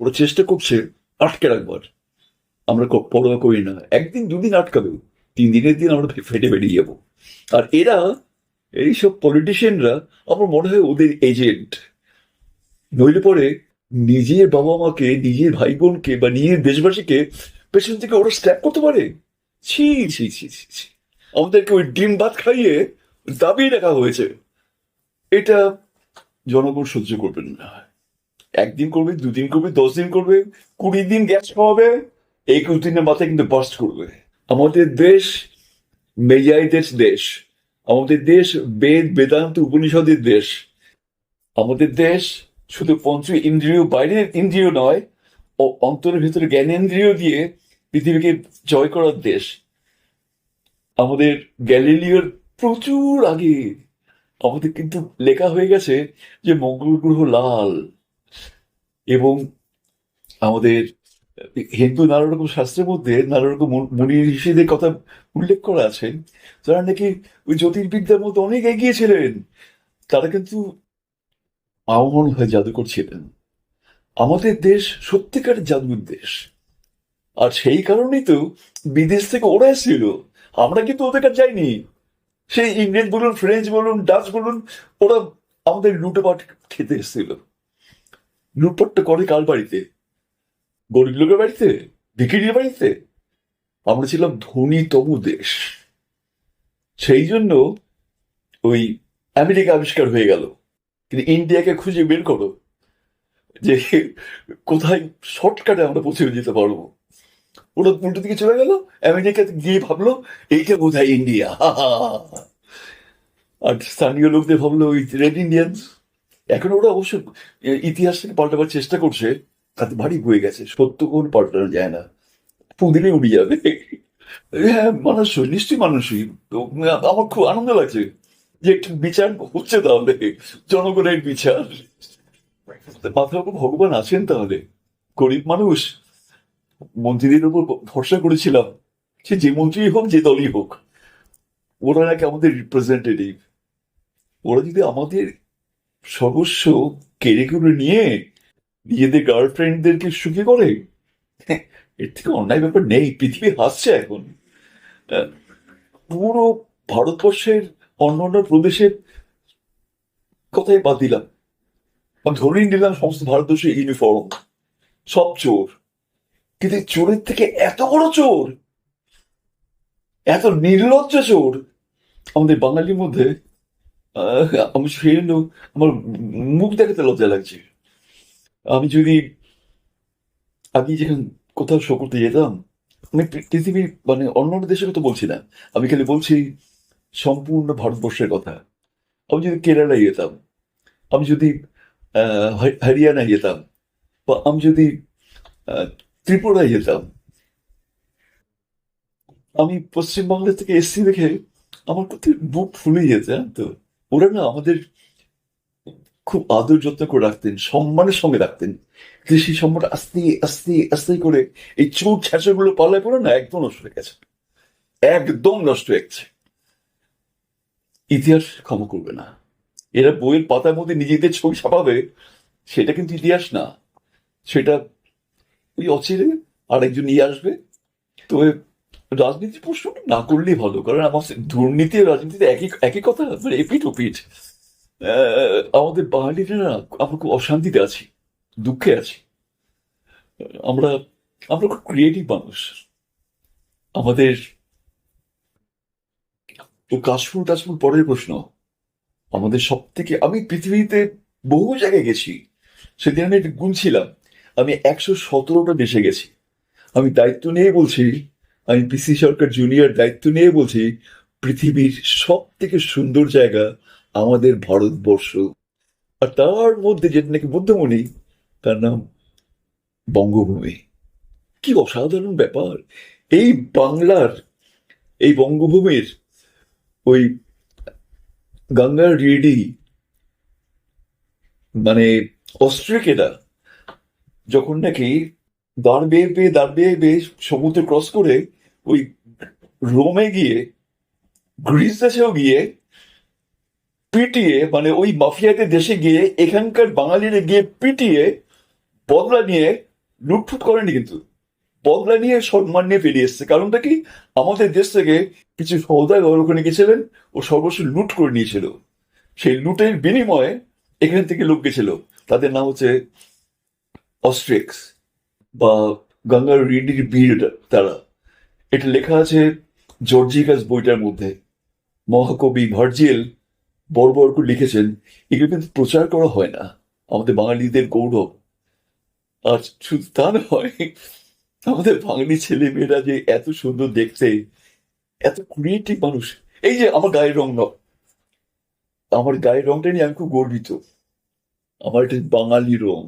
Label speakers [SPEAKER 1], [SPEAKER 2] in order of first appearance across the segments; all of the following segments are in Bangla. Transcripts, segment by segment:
[SPEAKER 1] ওরা চেষ্টা করছে আটকে রাখবার। আমরা পরোয়া করি না। একদিন, দুদিন আটকাবে। তিন দিনের দিন আমরা ফেটে বেরিয়ে যাব। আর এরা, এইসব পলিটিশিয়ানরা আমার মনে হয় ওদের এজেন্ট নইলে পরে নিজের বাবা মাকে নিজের ভাই বোনকে বা নিজের দেশবাসীকে পেছন থেকে ওরা স্ট্যাপ করতে পারে। ছি ছি ছি ছি ছি। আমাদেরকে ওই ডিম ভাত খাইয়ে দাবিয়ে রাখা হয়েছে। এটা জনগণ সহ্য করবেন না। একদিন করবে, দুদিন করবে দশ দিন করবে কুড়ি দিন গ্যাস খাওয়াবে একুশ দিনের মাথায় কিন্তু বাস্ট করবে। আমাদের দেশ মেজাইদের দেশ, আমাদের দেশ বেদ, বেদান্ত উপনিষদের দেশ, আমাদের দেশ শুধু পঞ্চ ইন্দ্রিয়, বাইরের ইন্দ্রিয় নয়, ও অন্তরের ভিতরে জ্ঞানেন্দ্রিয় দিয়ে পৃথিবীকে জয় করার দেশ। আমাদের গ্যালিলিওর প্রচুর আগে, আমাদের কিন্তু লেখা হয়ে গেছে যে মঙ্গল গ্রহ লাল। এবং আমাদের হিন্দু নানা রকম শাস্ত্রের মধ্যে নানা রকম মুনি ঋষিদের কথা উল্লেখ করা আছেন যারা নাকি ওই জ্যোতির্বিদ্যার মধ্যে অনেক এগিয়ে ছিলেন। তারা কিন্তু আহ্বান হয়ে জাদুকর ছিলেন। আমাদের দেশ সত্যিকার জাদুর দেশ। আর সেই কারণেই তো বিদেশ থেকে ওরা এসেছিল। আমরা কিন্তু ওদের কাছে যাইনি। সেই ইংরেজ বলুন, ফ্রেঞ্চ বলুন, ডাচ বলুন, ওরা আমাদের লুটোপাট খেতে এসেছিল। লুটপাটটা করে কার বাড়িতে? গরিব লোকের বাড়িতে? ভিকিরির বাড়িতে? আমরা ছিলাম ধনীতম দেশ। সেই জন্য ওই আমেরিকা আবিষ্কার হয়ে গেল। কিন্তু ইন্ডিয়াকে খুঁজে বের করো, যে কোথায় শর্টকাটে আমরা পৌঁছে যেতে পারব। ওরা উল্টো দিকে চলে গেল আমেরিকাতে গিয়ে ভাবলো, এইটা বোধহয় ইন্ডিয়া। আর স্থানীয় লোকদের ভাবলো, ওই রেড ইন্ডিয়ান্স? এখন ওরা অবশ্য ইতিহাস থেকে পাল্টাবার চেষ্টা করছে, তাতে ভারী বয়ে গেছে। সত্য কোন পাল্টানো যায় না। পুদিনে উড়ে যাবে। হ্যাঁ মানুষ নিশ্চয়ই মানুষই। আমার খুব আনন্দ লাগছে যে একটু বিচার হচ্ছে তাহলে, জনগণের বিচার। মাথার উপর ভগবান আছেন তাহলে। গরিব মানুষ, মন্ত্রীদের উপর ভরসা করেছিলাম সে যে মন্ত্রী হোক, যে দলই হোক, ওরা নাকি আমাদের রিপ্রেজেন্টেটিভ ওরা যদি আমাদের সর্বস্ব কেড়ে করে নিয়ে নিজেদের গার্লফ্রেন্ডদেরকে সুখী করে? এর থেকে অন্যায় ব্যাপার নেই, পৃথিবী হাসছে এখন। পুরো ভারতবর্ষের অন্য অন্য প্রদেশের কথাই বাদ দিলাম। ধরেই নিলাম সমস্ত ভারতবর্ষের ইউনিফর্ম সব চোর। কিন্তু চোরের থেকে এত বড় চোর! এত নির্লজ্জ চোর! আমাদের বাঙালির মধ্যে আমি সেই জন্য আমার মুখ দেখাতে লজ্জা লাগছে। আমি যদি আমি যেখানে কোথাও শো করতে যেতাম আমি পৃথিবীর মানে অন্য অন্য দেশের কথা বলছি না। আমি খালি বলছি সম্পূর্ণ ভারতবর্ষের কথা। আমি যদি কেরালায় যেতাম, আমি যদি হরিয়ানায় যেতাম, বা আমি যদি ত্রিপুরায় যেতাম, আমি পশ্চিমবাংলা থেকে এসছি দেখে আমার কোথায় বুক ফুলে যেত তো। ওরা না আমাদের খুব আদর যত্ন করে রাখতেন, সম্মানের সঙ্গে রাখতেন। কিন্তু সেই সম্মানটা আস্তে আস্তে আস্তে করে এই চোর ছ্যাঁচড়গুলো পাল্লায় পড়ে না একদম নষ্ট হয়ে গেছে। একদম নষ্ট হয়ে গেছে। ইতিহাস ক্ষমা করবে না। এরা বইয়ের পাতার মধ্যে নিজেদের ছবি ছাপাবে, সেটা কিন্তু ইতিহাস না। সেটা ওই অচিরে আরেকজন নিয়ে আসবে। তো রাজনীতি প্রশ্ন না করলেই ভালো, কারণ আমার দুর্নীতি রাজনীতিতে একই একই কথা মানে এপিট ওপিট আমাদের বাঙালিরা না, আমরা খুব অশান্তিতে আছি, দুঃখে আছি। আমরা আমরা খুব ক্রিয়েটিভ মানুষ। আমাদের ও কাশফুল টাশফুল পরের প্রশ্ন। আমাদের সব থেকে আমি পৃথিবীতে বহু জায়গায় গেছি, সেদিন আমি গুনছিলাম। আমি একশো সতেরোটা দেশে গেছি। আমি দায়িত্ব নিয়ে বলছি আমি পিসি সরকার জুনিয়র দায়িত্ব নিয়ে বলছি, পৃথিবীর সব থেকে সুন্দর জায়গা আমাদের ভারতবর্ষ। আর তার মধ্যে যেটা নাকি মধ্যমণি, তার নাম বঙ্গভূমি। কি অসাধারণ ব্যাপার। এই বাংলার, এই বঙ্গভূমির ওই গঙ্গার রেডি মানে অস্ট্রিকেরা যখন নাকি দাঁড় বেয়ে বেয়ে দাঁড় বেয়ে বেয়ে সমুদ্র ক্রস করে ওই রোমে গিয়ে, গ্রিস দেশেও গিয়ে, পিটিয়ে মানে ওই মাফিয়াদের দেশে গিয়ে, এখানকার বাঙালিরা গিয়ে পিটিয়ে, বদলা নিয়ে লুটফুট করেনি কিন্তু। বদলা নিয়ে সম্মান নিয়ে ফিরে এসছে। কারণটা কি? আমাদের দেশ থেকে কিছু সৌদাগর ওখানে গেছিলেন ও সর্বস্ব লুট করে নিয়েছিল। সেই লুটের বিনিময়ে এখান থেকে লোক গেছিল। তাদের নাম হচ্ছে অস্ট্রিক্স বা গঙ্গার রিডির বীর তারা। এটা লেখা আছে জর্জিকাস বইটার মধ্যে। মহাকবি ভার্জিল বড় বড় করে লিখেছেন, এগুলো কিন্তু প্রচার করা হয় না। আমাদের বাঙালিদের গৌরব। আর শুধু তা নয়, আমাদের বাঙালি ছেলে মেয়েরা যে এত সুন্দর দেখতে, এত ক্রিয়েটিভ মানুষ। এই যে আমার গায়ের রং ন আমার গায়ের রংটা নিয়ে আমি খুব গর্বিত। আমার এটা বাঙালি রং,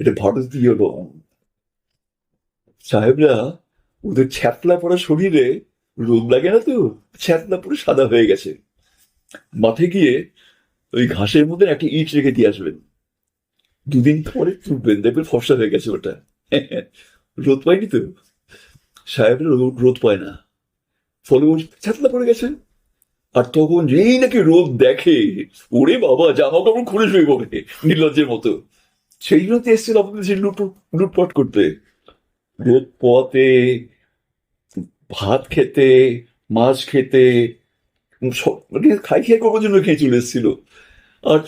[SPEAKER 1] এটা ভারতীয় রং। সাহেবরা ওদের ছ্যাতলা পড়া শরীরে রোদ লাগে না তো? ছ্যাতলা পুরো সাদা হয়ে গেছে। মাঠে গিয়ে ওই ঘাসের মধ্যে একটা ইট রেখে দিয়ে আসবেন। দুদিন পরে তুলবেন, দেখবেন ফর্সা হয়ে গেছে ওটা। রোদ পায়নি তো? সাহেবরা রোদ পায় না। ফলে ও ছ্যাতলা পড়ে গেছে? আর তখন যেই নাকি রোদ দেখে, ওরে বাবা জামা কাপড় খুলে শুয়ে পড়ে, নির্লজ্জের মতো। সেই জন্য তো এসছিল আপনাদের লুট লুটপাট করতে। রোদ পোয়াতে ভাত খেতে, মাছ খেতে সব মানে খাই খেয়ে করার জন্য খেয়ে চলে এসেছিল। আর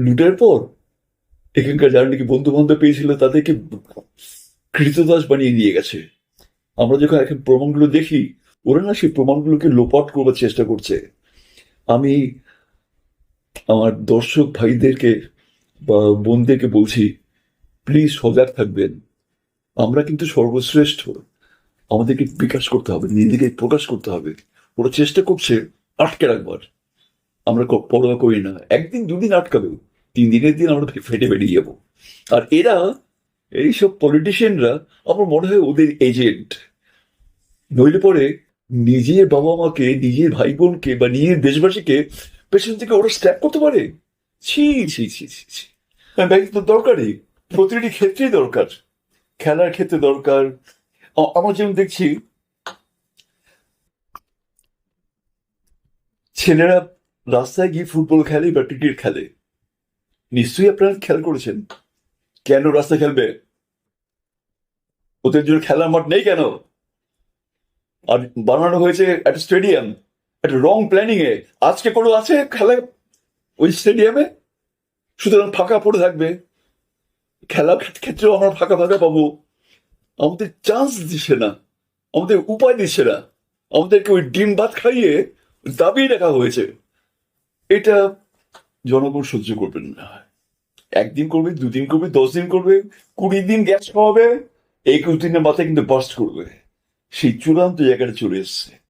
[SPEAKER 1] লুটের পর এখানকার যারা নাকি বন্ধু বান্ধব পেয়েছিল, তাদেরকে কৃতদাস বানিয়ে নিয়ে গেছে। আমরা যখন এখন প্রমাণগুলো দেখি, ওরা না সেই প্রমাণগুলোকে লোপাট করবার চেষ্টা করছে। আমি আমার দর্শক ভাইদেরকে বা বোনদেরকে বলছি প্লিজ সজাগ থাকবেন। আমরা কিন্তু সর্বশ্রেষ্ঠ। আমাদেরকে বিকাশ করতে হবে, নিজেকে প্রকাশ করতে হবে। ওরা চেষ্টা করছে আটকে রাখবার। আমরা পরোয়া করি না। একদিন দুদিন আটকাবে। তিন দিনের দিন আমরা ফেটে বেরিয়ে যাব। আর এরা এইসব পলিটিশিয়ানরা আমার মনে হয় ওদের এজেন্ট নইলে পরে নিজের বাবা মাকে নিজের ভাই বোনকে বা নিজের দেশবাসীকে পেছন থেকে ওরা স্ট্যাপ করতে পারে। ছি ছি ছি ছি ছি। ব্যাংক তো দরকারই। প্রতিটি ক্ষেত্রেই দরকার। খেলার ক্ষেত্রে দরকার। আমার যেমন দেখছি, ছেলেরা রাস্তায় গিয়ে ফুটবল খেলে বা ক্রিকেট খেলে। নিশ্চয়ই আপনারা খেয়াল করেছেন। কেন রাস্তা খেলবে? ওদের জন্য খেলার মাঠ নেই কেন? আর বানানো হয়েছে একটা স্টেডিয়াম, একটা রং প্ল্যানিং এ। আজকে কোনো আছে খেলা ওই স্টেডিয়ামে সুতরাং ফাঁকা পড়ে থাকবে। খেলার ক্ষেত্রেও আমরা ফাঁকা ফাঁকা পাবো। আমাদের চান্স দিছে না। আমাদের উপায় দিচ্ছে না। আমাদেরকে ওই ডিম ভাত খাইয়ে দাবি রাখা হয়েছে। এটা জনগণ সহ্য করবেন না। একদিন করবে, দুদিন করবে, দশ দিন করবে, কুড়ি দিন গ্যাস খাওয়াবে, একুশ দিনের মাথায় কিন্তু বাস্ট করবে। সেই চূড়ান্ত জায়গাটা চলে এসছে।